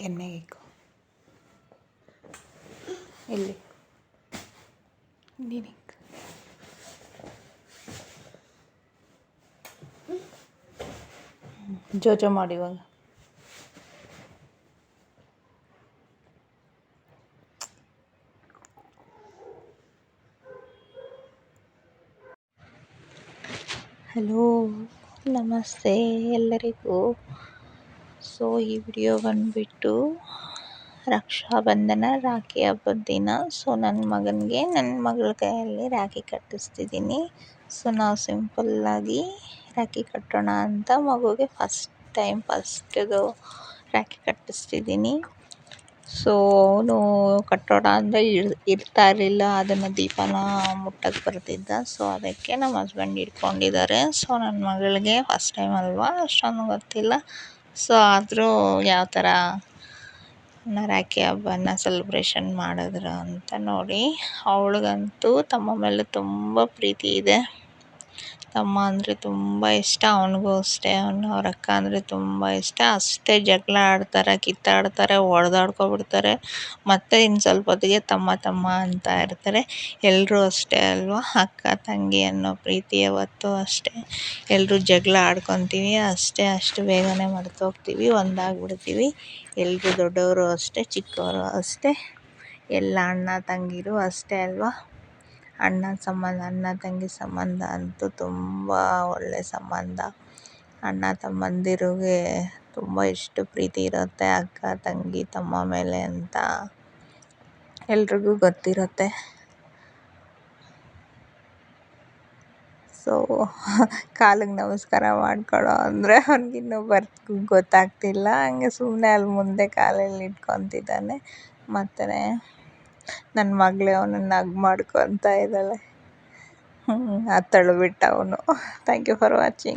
ಕೆನ್ನೆಗೆ ಇಕ್ಕು ಇಲ್ಲಿ ನೀನು. ಜೋಜೋ ಮಾಡಿ ಇವಾಗ ಹಲೋ ನಮಸ್ತೆ ಎಲ್ಲರಿಗೂ ಸೊ ಈ ವಿಡಿಯೋ ಬಂದುಬಿಟ್ಟು ರಕ್ಷಾಬಂಧನ, ರಾಖಿ ಹಬ್ಬದ ದಿನ. ಸೊ ನನ್ನ ಮಗನಿಗೆ ನನ್ನ ಮಗಳ ಕೈಯಲ್ಲಿ ರಾಖಿ ಕಟ್ಟಿಸ್ತಿದ್ದೀನಿ. ಸೊ ನಾವು ಸಿಂಪಲ್ಲಾಗಿ ರಾಖಿ ಕಟ್ಟೋಣ ಅಂತ ಮಗುಗೆ ಫಸ್ಟ್ ಟೈಮ್ ಫಸ್ಟದು ರಾಖಿ ಕಟ್ಟಿಸ್ತಿದ್ದೀನಿ. ಸೊ ಅವನು ಕಟ್ಟೋಣ ಅಂದರೆ ಇರ್, ಇರ್ತಾ ಇರಲಿಲ್ಲ. ಅದನ್ನು ದೀಪನ ಮುಟ್ಟಕ್ಕೆ ಬರ್ತಿದ್ದ. ಸೊ ಅದಕ್ಕೆ ನಮ್ಮ ಹಸ್ಬೆಂಡ್ ಇಟ್ಕೊಂಡಿದ್ದಾರೆ ಸೊ ನನ್ನ ಮಗಳಿಗೆ ಫಸ್ಟ್ ಟೈಮ್ ಅಲ್ವಾ? ಅಷ್ಟೊಂದು ಗೊತ್ತಿಲ್ಲ. ಸೊ ಆದರೂ ಯಾವ ಥರ ರಾಖಿ ಹಬ್ಬನ ಸೆಲೆಬ್ರೇಷನ್ ಮಾಡಿದ್ರು ಅಂತ ನೋಡಿ, ಅವ್ಳಿಗಂತೂ ತಮ್ಮ ಮೇಲೆ ತುಂಬ ಪ್ರೀತಿ ಇದೆ. ತಮ್ಮ ಅಂದರೆ ತುಂಬ ಇಷ್ಟ, ಅವನಿಗೂ ಅಷ್ಟೇ, ಅವನು ಅವ್ರ ಅಕ್ಕ ಅಂದರೆ ತುಂಬ ಇಷ್ಟ. ಅಷ್ಟೇ ಜಗಳ ಆಡ್ತಾರೆ, ಕಿತ್ತಾಡ್ತಾರೆ, ಹೊಡೆದಾಡ್ಕೊಬಿಡ್ತಾರೆ. ಮತ್ತು ಇನ್ನು ಸ್ವಲ್ಪ ಹೊತ್ತಿಗೆ ತಮ್ಮ ತಮ್ಮ ಅಂತ ಇರ್ತಾರೆ. ಎಲ್ಲರೂ ಅಷ್ಟೇ ಅಲ್ವಾ? ಅಕ್ಕ, ತಂಗಿ ಅನ್ನೋ ಪ್ರೀತಿ ಯಾವತ್ತೂ ಅಷ್ಟೇ. ಎಲ್ಲರೂ ಜಗಳ ಆಡ್ಕೊತೀವಿ, ಅಷ್ಟೇ, ಅಷ್ಟು ಬೇಗನೆ ಮರ್ತೋಗ್ತೀವಿ, ಒಂದಾಗ್ಬಿಡ್ತೀವಿ. ಎಲ್ಲರೂ ದೊಡ್ಡವರು ಅಷ್ಟೇ, ಚಿಕ್ಕವರು ಅಷ್ಟೇ. ಎಲ್ಲ ಅಣ್ಣ, ತಂಗಿರು ಅಷ್ಟೇ ಅಲ್ವಾ? ಅಣ್ಣ ಸಂಬಂಧ, ಅಣ್ಣ ತಂಗಿ ಸಂಬಂಧ ಅಂತೂ ತುಂಬ ಒಳ್ಳೆಯ ಸಂಬಂಧ. ಅಣ್ಣ ತಮ್ಮಂದಿರಿಗೆ ತುಂಬ ಎಷ್ಟು ಪ್ರೀತಿ ಇರುತ್ತೆ, ಅಕ್ಕ, ತಂಗಿ, ತಮ್ಮ ಮೇಲೆ ಅಂತ ಎಲ್ರಿಗೂ ಗೊತ್ತಿರುತ್ತೆ. ಸೊ ಕಾಲಿಗೆ ನಮಸ್ಕಾರ ಮಾಡ್ಕೊಳ್ಳೋ ಅಂದರೆ ಅವ್ನಿಗಿನ್ನೂ ಬರ್ತ್ ಗೊತ್ತಾಗ್ತಿಲ್ಲ. ಹಂಗೆ ಸುಮ್ಮನೆ ಅಲ್ಲಿ ಮುಂದೆ ಕಾಲಲ್ಲಿ ಇಟ್ಕೊತಿದ್ದಾನೆ. ಮತ್ತು ನನ್ನ ಮಗಳೇ ಅವನನ್ನು ಹಗ್ ಮಾಡ್ಕೊತಾ ಇದ್ದಾಳೆ. ಅತ್ತಳು ಬಿಟ್ಟ ಅವನು. Thank you for watching